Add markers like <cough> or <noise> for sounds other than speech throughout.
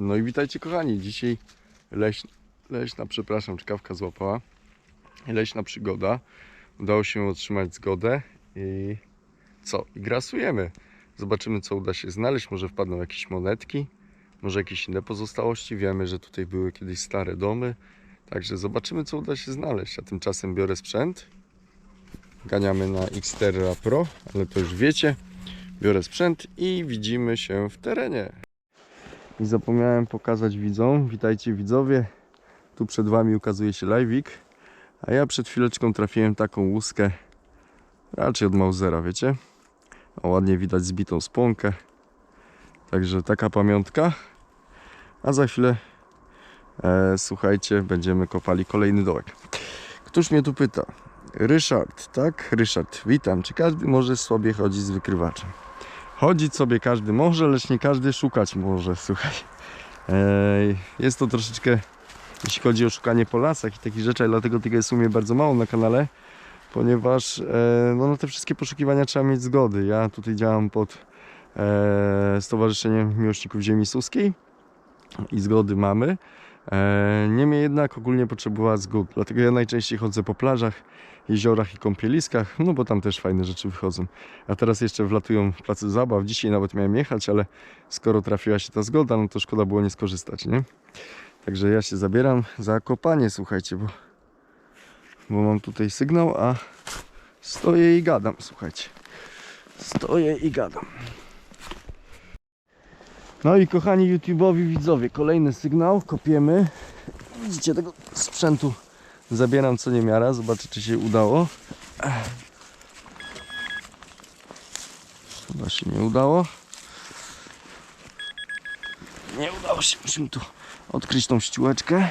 No i witajcie kochani, dzisiaj leś, leśna, przepraszam, czkawka złapała. Leśna przygoda. Udało się otrzymać zgodę i co? I grasujemy. Zobaczymy co uda się znaleźć, może wpadną jakieś monetki, może jakieś inne pozostałości. Wiemy, że tutaj były kiedyś stare domy, także zobaczymy co uda się znaleźć. A tymczasem biorę sprzęt. Ganiamy na Xterra Pro, ale to już wiecie. Biorę sprzęt i widzimy się w terenie. I zapomniałem pokazać widzom. Witajcie widzowie. Tu przed wami ukazuje się live'ik. A ja przed chwileczką trafiłem taką łuskę. Raczej od Mausera, wiecie? O, ładnie widać zbitą spłonkę. Także taka pamiątka. A za chwilę, e, słuchajcie, będziemy kopali kolejny dołek. Któż mnie tu pyta? Ryszard, tak? Ryszard, witam. Czy każdy może sobie chodzić z wykrywaczem? Chodzić sobie każdy może, lecz nie każdy szukać może, słuchaj. Jest to troszeczkę, jeśli chodzi o szukanie po lasach i takich rzeczy, dlatego tego jest u mnie bardzo mało na kanale, ponieważ e, no, na te wszystkie poszukiwania trzeba mieć zgody. Ja tutaj działam pod e, Stowarzyszeniem Miłośników Ziemi Suskiej i zgody mamy. E, Niemniej jednak ogólnie potrzebowała zgód, dlatego ja najczęściej chodzę po plażach, jeziorach i kąpieliskach, no bo tam też fajne rzeczy wychodzą. A teraz jeszcze wlatują w placu zabaw. Dzisiaj nawet miałem jechać, ale skoro trafiła się ta zgoda, no to szkoda było nie skorzystać, nie? Także ja się zabieram za kopanie, słuchajcie, bo, bo mam tutaj sygnał, a stoję i gadam, słuchajcie. Stoję i gadam. No i kochani YouTube'owi widzowie, kolejny sygnał, kopiemy. Widzicie tego sprzętu zabieram co niemiara, zobaczę czy się udało. Chyba się nie udało. Nie udało się, musimy tu odkryć tą ściółeczkę.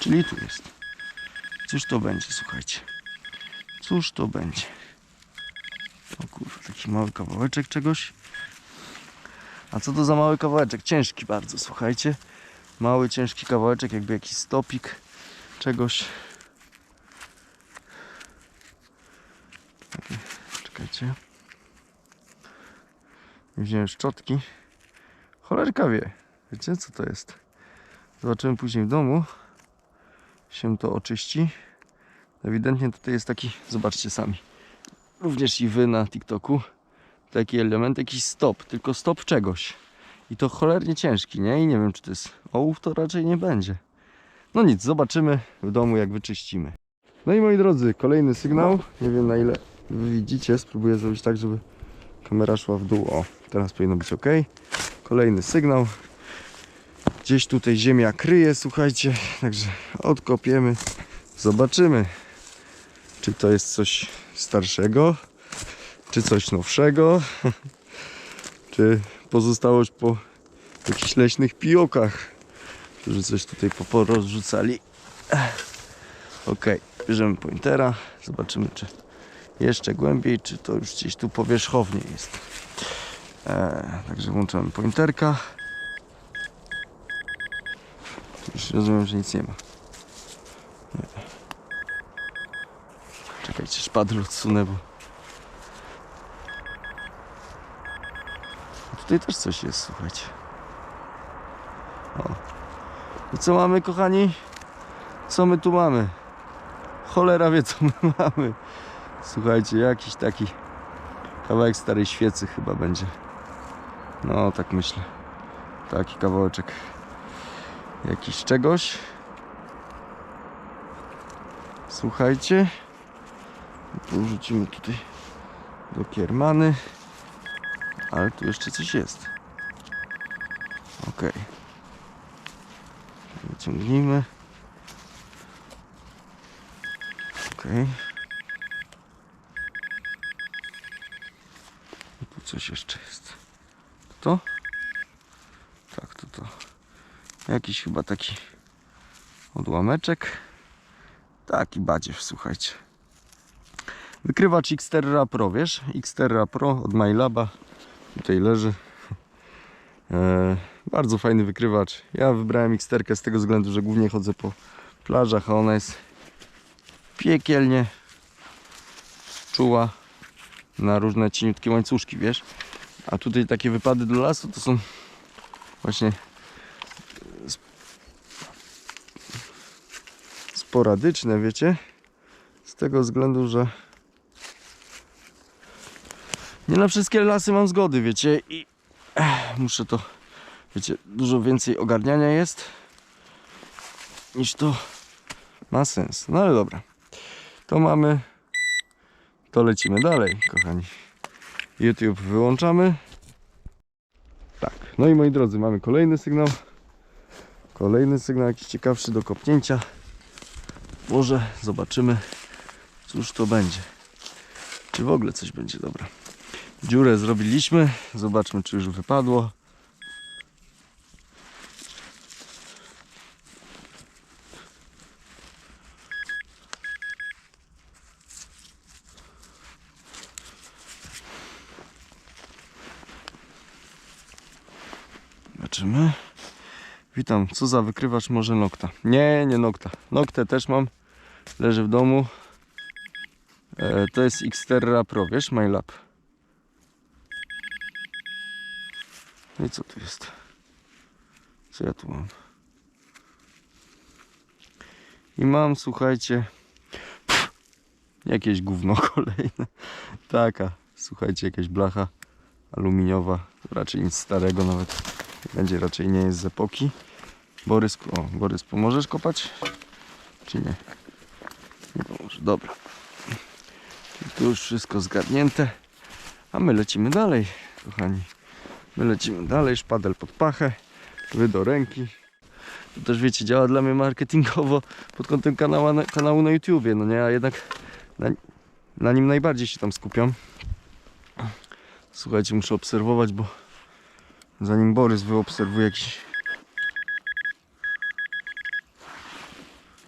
Czyli tu jest. Cóż to będzie, słuchajcie. Cóż to będzie? O kurwa, taki mały kawałeczek czegoś. A co to za mały kawałeczek? Ciężki bardzo, słuchajcie. Mały, ciężki kawałeczek, jakby jakiś stopik czegoś. Czekajcie. Wziąłem szczotki. Cholerka wie. Wiecie co to jest? Zobaczymy później w domu. Się to oczyści. Ewidentnie tutaj jest taki, zobaczcie sami. Również i wy na TikToku. Taki element, jakiś stop, tylko stop czegoś. I to cholernie ciężki, nie? I nie wiem, czy to jest ołów, to raczej nie będzie. No nic, zobaczymy w domu, jak wyczyścimy. No i moi drodzy, kolejny sygnał. Nie wiem na ile wy widzicie. Spróbuję zrobić tak, żeby kamera szła w dół. O, teraz powinno być ok. Kolejny sygnał. Gdzieś tutaj ziemia kryje, słuchajcie. Także odkopiemy. Zobaczymy, czy to jest coś starszego, czy coś nowszego, <laughs> czy pozostałość po jakichś leśnych pijokach, którzy coś tutaj porozrzucali. Ok, bierzemy pointera, zobaczymy, czy jeszcze głębiej, czy to już gdzieś tu powierzchownie jest. E, także włączamy pointerka. Już rozumiem, że nic nie ma. Czekajcie, szpadrę odsunę, bo... Tutaj też coś jest, słuchajcie. O. I co mamy, kochani? Co my tu mamy? Cholera wie, co my <laughs> mamy. Słuchajcie, jakiś taki kawałek starej świecy chyba będzie. No, tak myślę. Taki kawałeczek jakiś czegoś. Słuchajcie. Wrzucimy tutaj do kiermany. Ale tu jeszcze coś jest. Ok. Wyciągnijmy. Ok. I tu coś jeszcze jest. To? Tak, to to. Jakiś chyba taki odłameczek. Taki badziew, słuchajcie. Wykrywacz Xterra Pro, wiesz? Xterra Pro od MyLaba. Tutaj leży. <laughs> E, bardzo fajny wykrywacz. Ja wybrałem Xterkę z tego względu, że głównie chodzę po plażach, a ona jest piekielnie czuła na różne cieniutkie łańcuszki, wiesz? A tutaj takie wypady do lasu to są właśnie sp- sporadyczne, wiecie? Z tego względu, że nie na wszystkie lasy mam zgody, wiecie? I ech, muszę to, wiecie, dużo więcej ogarniania jest niż to ma sens. No ale dobra. To mamy. To lecimy dalej, kochani. YouTube wyłączamy. Tak. No i moi drodzy, mamy kolejny sygnał. Kolejny sygnał jakiś ciekawszy do kopnięcia. Może zobaczymy, cóż to będzie. Czy w ogóle coś będzie dobra. Dziurę zrobiliśmy. Zobaczmy, czy już wypadło. Zobaczymy. Witam, co za wykrywacz może nokta? Nie, nie nokta. Noktę też mam. Leży w domu. E, to jest Xterra Pro, wiesz, MyLab. Co tu jest? Co ja tu mam? I mam, słuchajcie, pff, jakieś gówno <laughs> kolejne. Taka, słuchajcie, jakaś blacha aluminiowa. Raczej nic starego nawet. Będzie raczej nie jest z epoki. Borys, o, Borys, pomożesz kopać? Czy nie? Nie pomoże, dobra. Tu już wszystko zgadnięte. A my lecimy dalej, kochani. My lecimy dalej, szpadel pod pachę, wy do ręki. To też wiecie, działa dla mnie marketingowo pod kątem kanału na, kanału na YouTubie, no nie, a jednak na, na nim najbardziej się tam skupiam. Słuchajcie, muszę obserwować, bo zanim Borys wyobserwuje jakiś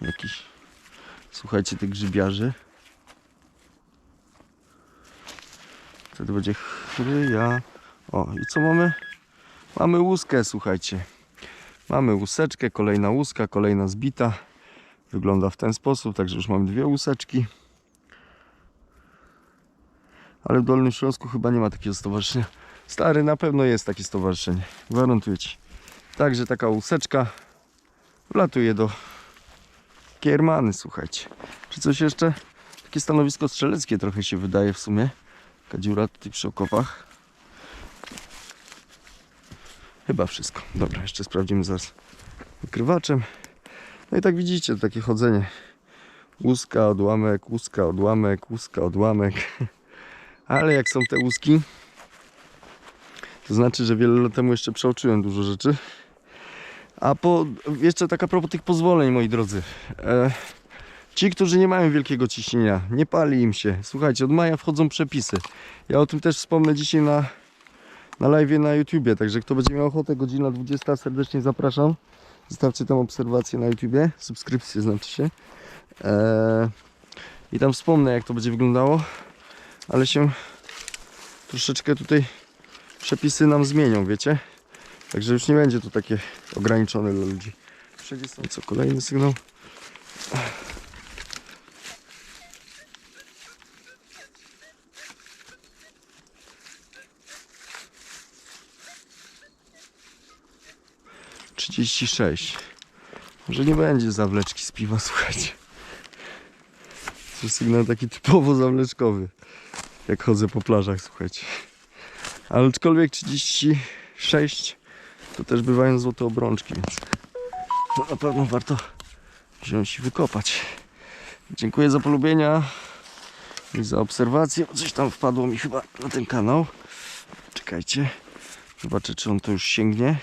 jakiś słuchajcie tych grzybiarzy wtedy będzie chryja o i co mamy? mamy łuskę słuchajcie mamy łuseczkę, kolejna łuska, kolejna zbita wygląda w ten sposób, także już mamy dwie łuseczki ale w Dolnym Śląsku chyba nie ma takiego stowarzyszenia Stary, na pewno jest takie stowarzyszenie. Gwarantuję ci. Także taka łuseczka wlatuje do Kiermany, słuchajcie. Czy coś jeszcze? Takie stanowisko strzeleckie trochę się wydaje w sumie. Taka dziura tutaj przy okopach. Chyba wszystko. Dobra, jeszcze sprawdzimy zaraz wykrywaczem. No i tak widzicie, takie chodzenie. Łuska, odłamek, łuska, odłamek, łuska, odłamek. <laughs> Ale jak są te łuski, to znaczy, że wiele lat temu jeszcze przeoczyłem dużo rzeczy. A po, jeszcze tak a propos tych pozwoleń, moi drodzy. E, ci, którzy nie mają wielkiego ciśnienia, nie pali im się. Słuchajcie, od maja wchodzą przepisy. Ja o tym też wspomnę dzisiaj na, na live na YouTubie. Także kto będzie miał ochotę, godzina 20, serdecznie zapraszam. Zostawcie tam obserwację na YouTubie, subskrypcję znaczy się. E, I tam wspomnę, jak to będzie wyglądało. Ale się troszeczkę tutaj przepisy nam zmienią, wiecie? Także już nie będzie to takie ograniczone dla ludzi. Wszędzie są. Co, kolejny sygnał? Trzydzieści sześć. Może nie będzie zawleczki z piwa, <laughs> słuchajcie. To sygnał taki typowo zawleczkowy. Jak chodzę po plażach, słuchajcie. Ale aczkolwiek 36 to też bywają złote obrączki, więc no na pewno warto wziąć i wykopać. Dziękuję za polubienia i za obserwację. Coś tam wpadło mi chyba na ten kanał. Czekajcie. Zobaczę, czy on to już sięgnie.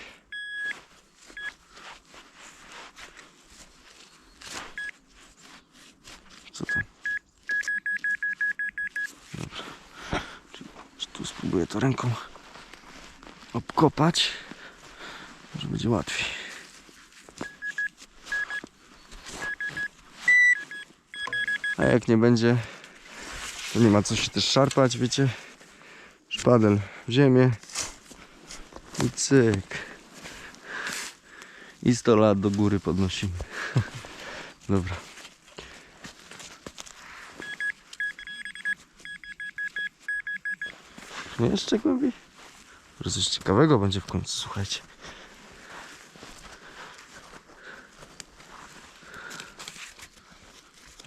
Co tam? Dobra. Czy, czy to ręką obkopać? Może będzie łatwiej. A jak nie będzie, to nie ma co się też szarpać, wiecie? Szpadel w ziemię i cyk. I 100 lat do góry podnosimy. <laughs> Dobra. Nie jeszcze głębiej? Może coś ciekawego będzie w końcu, słuchajcie.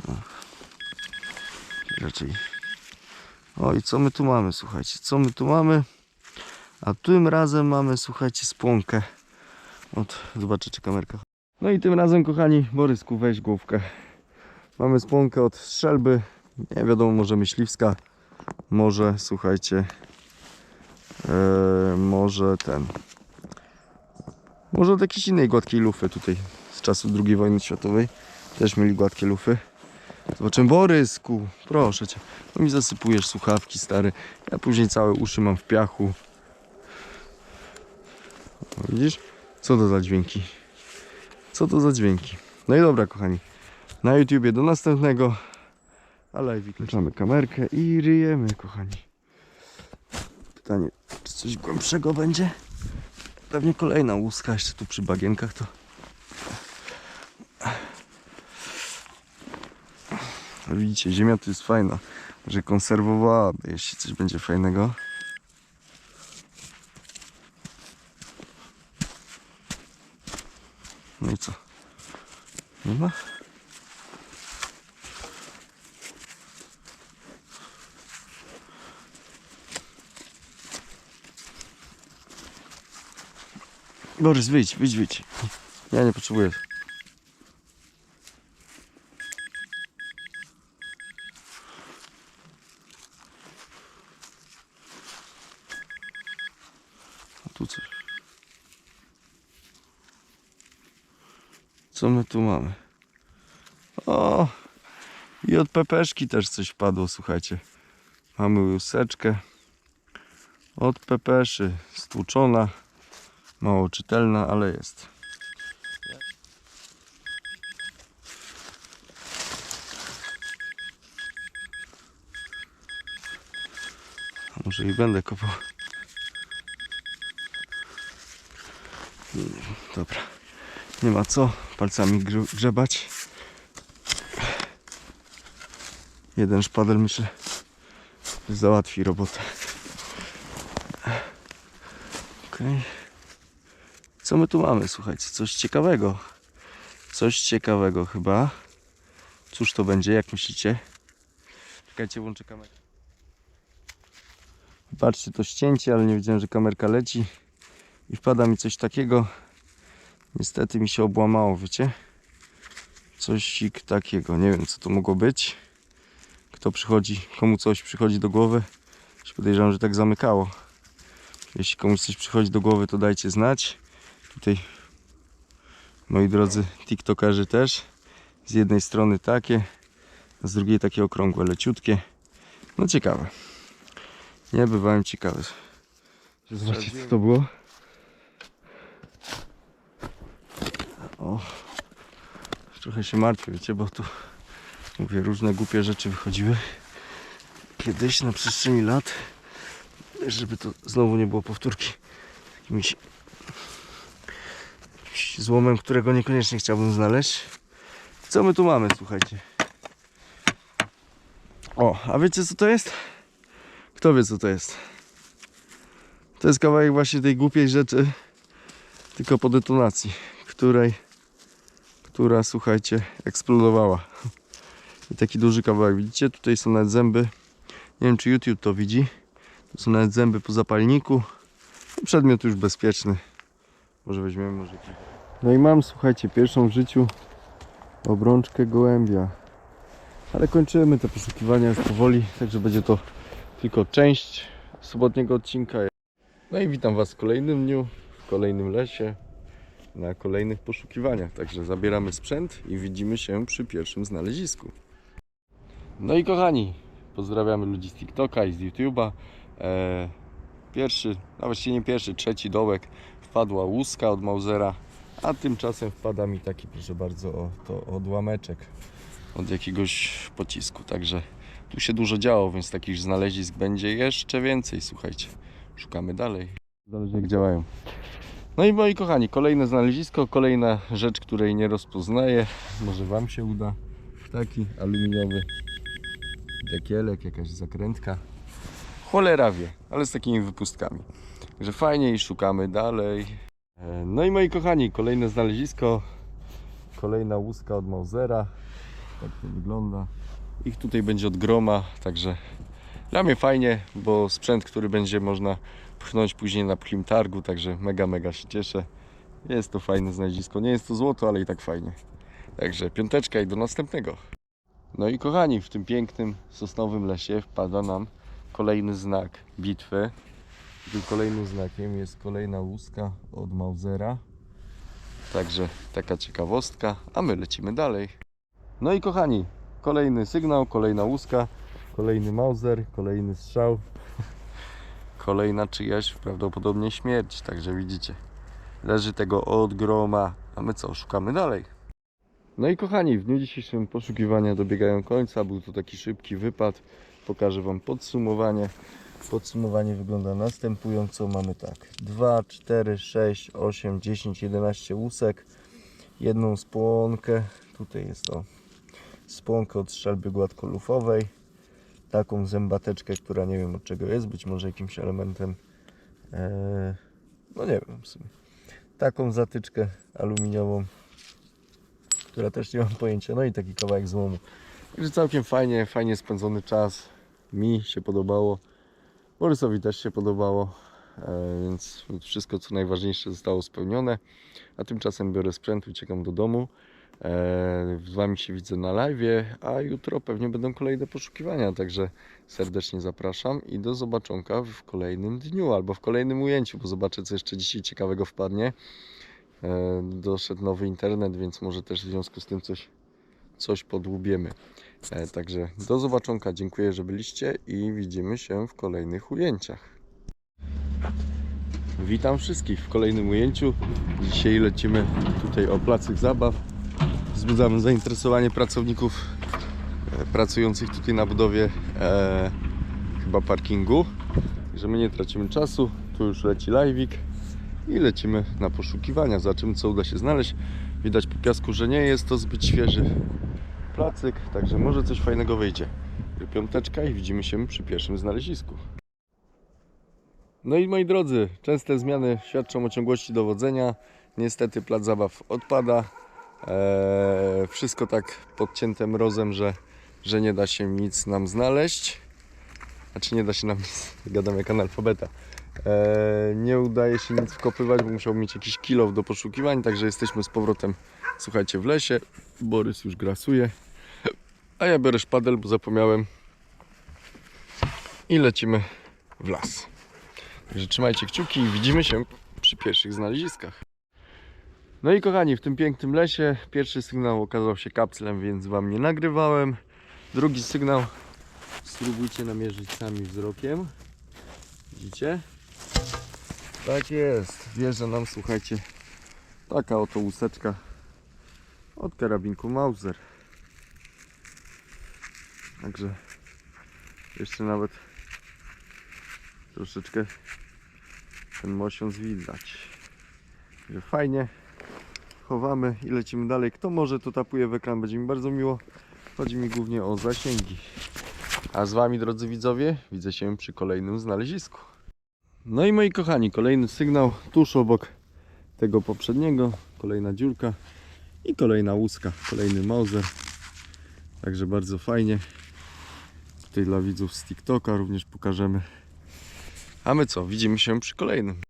O. Raczej. O i co my tu mamy, słuchajcie? Co my tu mamy? A tym razem mamy, słuchajcie, spłonkę. Od, zobaczę, czy kamerka. No i tym razem, kochani, Borysku, weź główkę. Mamy spłonkę od strzelby. Nie wiadomo, może myśliwska. Może, słuchajcie, e, może ten. Może od jakiejś innej gładkiej lufy tutaj z czasów II wojny światowej. Też mieli gładkie lufy. Zobaczymy, Borysku, proszę cię. No mi zasypujesz słuchawki, stary. Ja później całe uszy mam w piachu. O, widzisz? Co to za dźwięki? Co to za dźwięki? No i dobra, kochani. Na YouTubie do następnego. A live włączamy kamerkę i ryjemy, kochani. Pytanie, coś głębszego będzie? Pewnie kolejna łuska jeszcze tu przy bagienkach to. Widzicie, ziemia tu jest fajna, że konserwowałaby, jeśli coś będzie fajnego. No i co? Nie ma? Borys, wyjdź, wyjdź, wyjdź. Ja nie potrzebuję. A tu coś. Co my tu mamy? O! I od pepeszki też coś wpadło, słuchajcie. Mamy łuseczkę. Od pepeszy stłuczona. Mało czytelna, ale jest. A może i będę kopał. Nie wiem, dobra. Nie ma co palcami grze- grzebać. Jeden szpadel myślę że załatwi robotę. Okej. Co my tu mamy? Słuchajcie, coś ciekawego. Coś ciekawego chyba. Cóż to będzie, jak myślicie? Czekajcie, włączę kamerę. Patrzcie, to ścięcie, ale nie wiedziałem, że kamerka leci. I wpada mi coś takiego. Niestety mi się obłamało, wiecie? Coś takiego. Nie wiem, co to mogło być. Kto przychodzi, komu coś przychodzi do głowy. Już podejrzewam, że tak zamykało. Jeśli komuś coś przychodzi do głowy, to dajcie znać. Tutaj, moi drodzy TikTokerzy też. Z jednej strony takie, z drugiej takie okrągłe, leciutkie. No ciekawe. Nie bywałem ciekawy. Zobaczcie, co to było. O, trochę się martwię, wiecie, bo tu mówię, różne głupie rzeczy wychodziły. Kiedyś na przestrzeni lat, żeby to znowu nie było powtórki jakimś jakimś złomem, którego niekoniecznie chciałbym znaleźć. Co my tu mamy, słuchajcie? O, a wiecie co to jest? Kto wie co to jest? To jest kawałek właśnie tej głupiej rzeczy, tylko po detonacji, której, która, słuchajcie, eksplodowała. I taki duży kawałek, widzicie? Tutaj są nawet zęby. Nie wiem, czy YouTube to widzi. Tu są nawet zęby po zapalniku. Przedmiot już bezpieczny. Może weźmiemy, może. No i mam, słuchajcie, pierwszą w życiu obrączkę gołębia. Ale kończymy te poszukiwania już powoli, także będzie to tylko część sobotniego odcinka. No i witam Was w kolejnym dniu, w kolejnym lesie, na kolejnych poszukiwaniach. Także zabieramy sprzęt i widzimy się przy pierwszym znalezisku. No i kochani, pozdrawiamy ludzi z TikToka i z YouTube'a. E, pierwszy, a właściwie nie pierwszy, trzeci dołek wpadła łuska od Mausera, a tymczasem wpada mi taki, proszę bardzo, o, to odłameczek od jakiegoś pocisku. Także tu się dużo działo, więc takich znalezisk będzie jeszcze więcej. Słuchajcie, szukamy dalej. Zależy jak działają. No i moi kochani, kolejne znalezisko, kolejna rzecz, której nie rozpoznaję. Może Wam się uda. Taki aluminiowy dekielek, jakaś zakrętka. Cholera wie, ale z takimi wypustkami. Także fajnie i szukamy dalej. No i moi kochani, kolejne znalezisko. Kolejna łuska od Mausera. Tak to wygląda. Ich tutaj będzie od groma, także dla mnie fajnie, bo sprzęt, który będzie można pchnąć później na pchlim targu, także mega, mega się cieszę. Jest to fajne znalezisko. Nie jest to złoto, ale i tak fajnie. Także piąteczka i do następnego. No i kochani, w tym pięknym sosnowym lesie wpada nam kolejny znak bitwy. Tym kolejnym znakiem jest kolejna łuska od Mausera. Także taka ciekawostka, a my lecimy dalej. No i kochani, kolejny sygnał, kolejna łuska, kolejny Mauser, kolejny strzał. <laughs> Kolejna czyjaś prawdopodobnie śmierć, także widzicie. Leży tego od groma, a my co, szukamy dalej. No i kochani, w dniu dzisiejszym poszukiwania dobiegają końca. Był to taki szybki wypad. Pokażę Wam podsumowanie. Podsumowanie wygląda następująco. Mamy tak 2, 4, 6, 8, 10, 11 łusek. Jedną spłonkę. Tutaj jest to spłonkę od strzelby gładkolufowej. Taką zębateczkę, która nie wiem od czego jest. Być może jakimś elementem. e, no nie wiem w sumie. Taką zatyczkę aluminiową która też nie mam pojęcia. No i taki kawałek złomu. Także całkiem fajnie, fajnie spędzony czas. Mi się podobało. Borysowi też się podobało. E, więc wszystko co najważniejsze zostało spełnione. A tymczasem biorę sprzęt, uciekam do domu. E, z Wami się widzę na live, a jutro pewnie będą kolejne poszukiwania. Także serdecznie zapraszam i do zobaczonka w kolejnym dniu albo w kolejnym ujęciu, bo zobaczę co jeszcze dzisiaj ciekawego wpadnie. E, doszedł nowy internet, więc może też w związku z tym coś, coś podłubiemy. E, Także do zobaczonka, dziękuję, że byliście i widzimy się w kolejnych ujęciach. Witam wszystkich w kolejnym ujęciu. Dzisiaj lecimy tutaj o placyk zabaw. Wzbudzamy zainteresowanie pracowników e, pracujących tutaj na budowie e, chyba parkingu. Że my nie tracimy czasu. Tu już leci live'ik i lecimy na poszukiwania. Zobaczymy co uda się znaleźć. Widać po piasku, że nie jest to zbyt świeży placyk, także może coś fajnego wyjdzie. Piąteczka i widzimy się przy pierwszym znalezisku. No i moi drodzy, częste zmiany świadczą o ciągłości dowodzenia. Niestety plac zabaw odpada. Eee, wszystko tak podcięte mrozem, że, że nie da się nic nam znaleźć. Znaczy nie da się nam nic, <laughs> gadam jak analfabeta. Eee, nie udaje się nic wkopywać, bo musiał mieć jakiś kilo do poszukiwań, także jesteśmy z powrotem, słuchajcie, w lesie. Borys już grasuje, a ja biorę szpadel, bo zapomniałem. I lecimy w las. Także trzymajcie kciuki i widzimy się przy pierwszych znaleziskach. No i kochani, w tym pięknym lesie pierwszy sygnał okazał się kapslem, więc wam nie nagrywałem. Drugi sygnał spróbujcie namierzyć sami wzrokiem. Widzicie? Tak jest. Wjeżdża nam, słuchajcie, taka oto łuseczka od karabinku Mauser. Także jeszcze nawet troszeczkę ten mosiąc widać. Także fajnie. Chowamy i lecimy dalej. Kto może to tapuje w ekran, będzie mi bardzo miło. Chodzi mi głównie o zasięgi. A z Wami, drodzy widzowie, widzę się przy kolejnym znalezisku. No i moi kochani, kolejny sygnał tuż obok tego poprzedniego. Kolejna dziurka i kolejna łuska, kolejny Mauser. Także bardzo fajnie. Tutaj dla widzów z TikToka również pokażemy. A my co? Widzimy się przy kolejnym.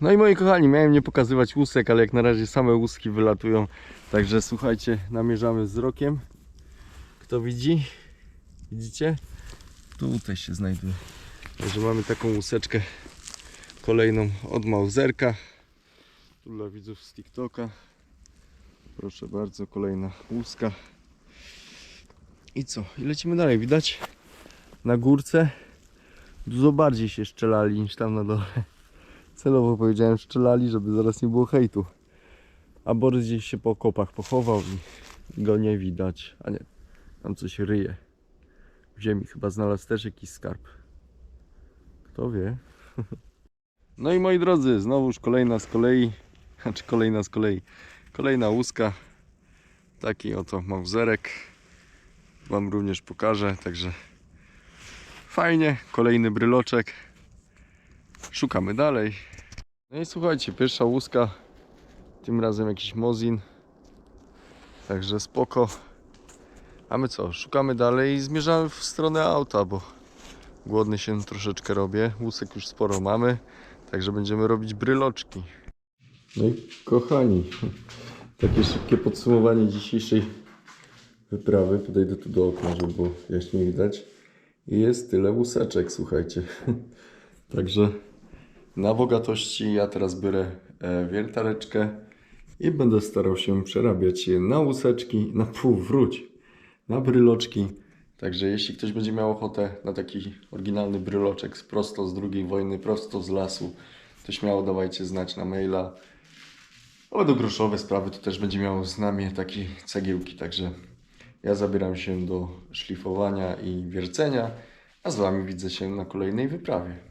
No i moi kochani, miałem nie pokazywać łusek, ale jak na razie same łuski wylatują. Także słuchajcie, namierzamy wzrokiem. Kto widzi? Widzicie? Tutaj się znajduje. Także mamy taką łuseczkę kolejną od Mauserka. Tu dla widzów z TikToka. Proszę bardzo, kolejna łuska. I co? I lecimy dalej. Widać na górce dużo bardziej się szczelali niż tam na dole. Celowo powiedziałem szczelali, żeby zaraz nie było hejtu. A Borys gdzieś się po kopach pochował i go nie widać. A nie, tam coś ryje. W ziemi chyba znalazł też jakiś skarb. Kto wie? <laughs> No i moi drodzy, znowuż kolejna z kolei, znaczy kolejna z kolei, kolejna łuska. Taki oto małzerek. Wam również pokażę, także fajnie, kolejny bryloczek. Szukamy dalej. No i słuchajcie, pierwsza łuska, tym razem jakiś mozin. Także spoko. A my co, szukamy dalej i zmierzamy w stronę auta, bo głodny się troszeczkę robię. Łusek już sporo mamy, także będziemy robić bryloczki. No i kochani, takie szybkie podsumowanie dzisiejszej wyprawy. Podejdę tu do okna, żeby było jaśniej widać. I jest tyle łuseczek, słuchajcie. <laughs> Także na bogatości ja teraz biorę e, wiertareczkę i będę starał się przerabiać je na łuseczki, na pół wróć, na bryloczki. Także jeśli ktoś będzie miał ochotę na taki oryginalny bryloczek prosto z II wojny, prosto z lasu, to śmiało dawajcie znać na maila. Ale do groszowe sprawy to też będzie miało z nami takie cegiełki, także ja zabieram się do szlifowania i wiercenia, a z Wami widzę się na kolejnej wyprawie.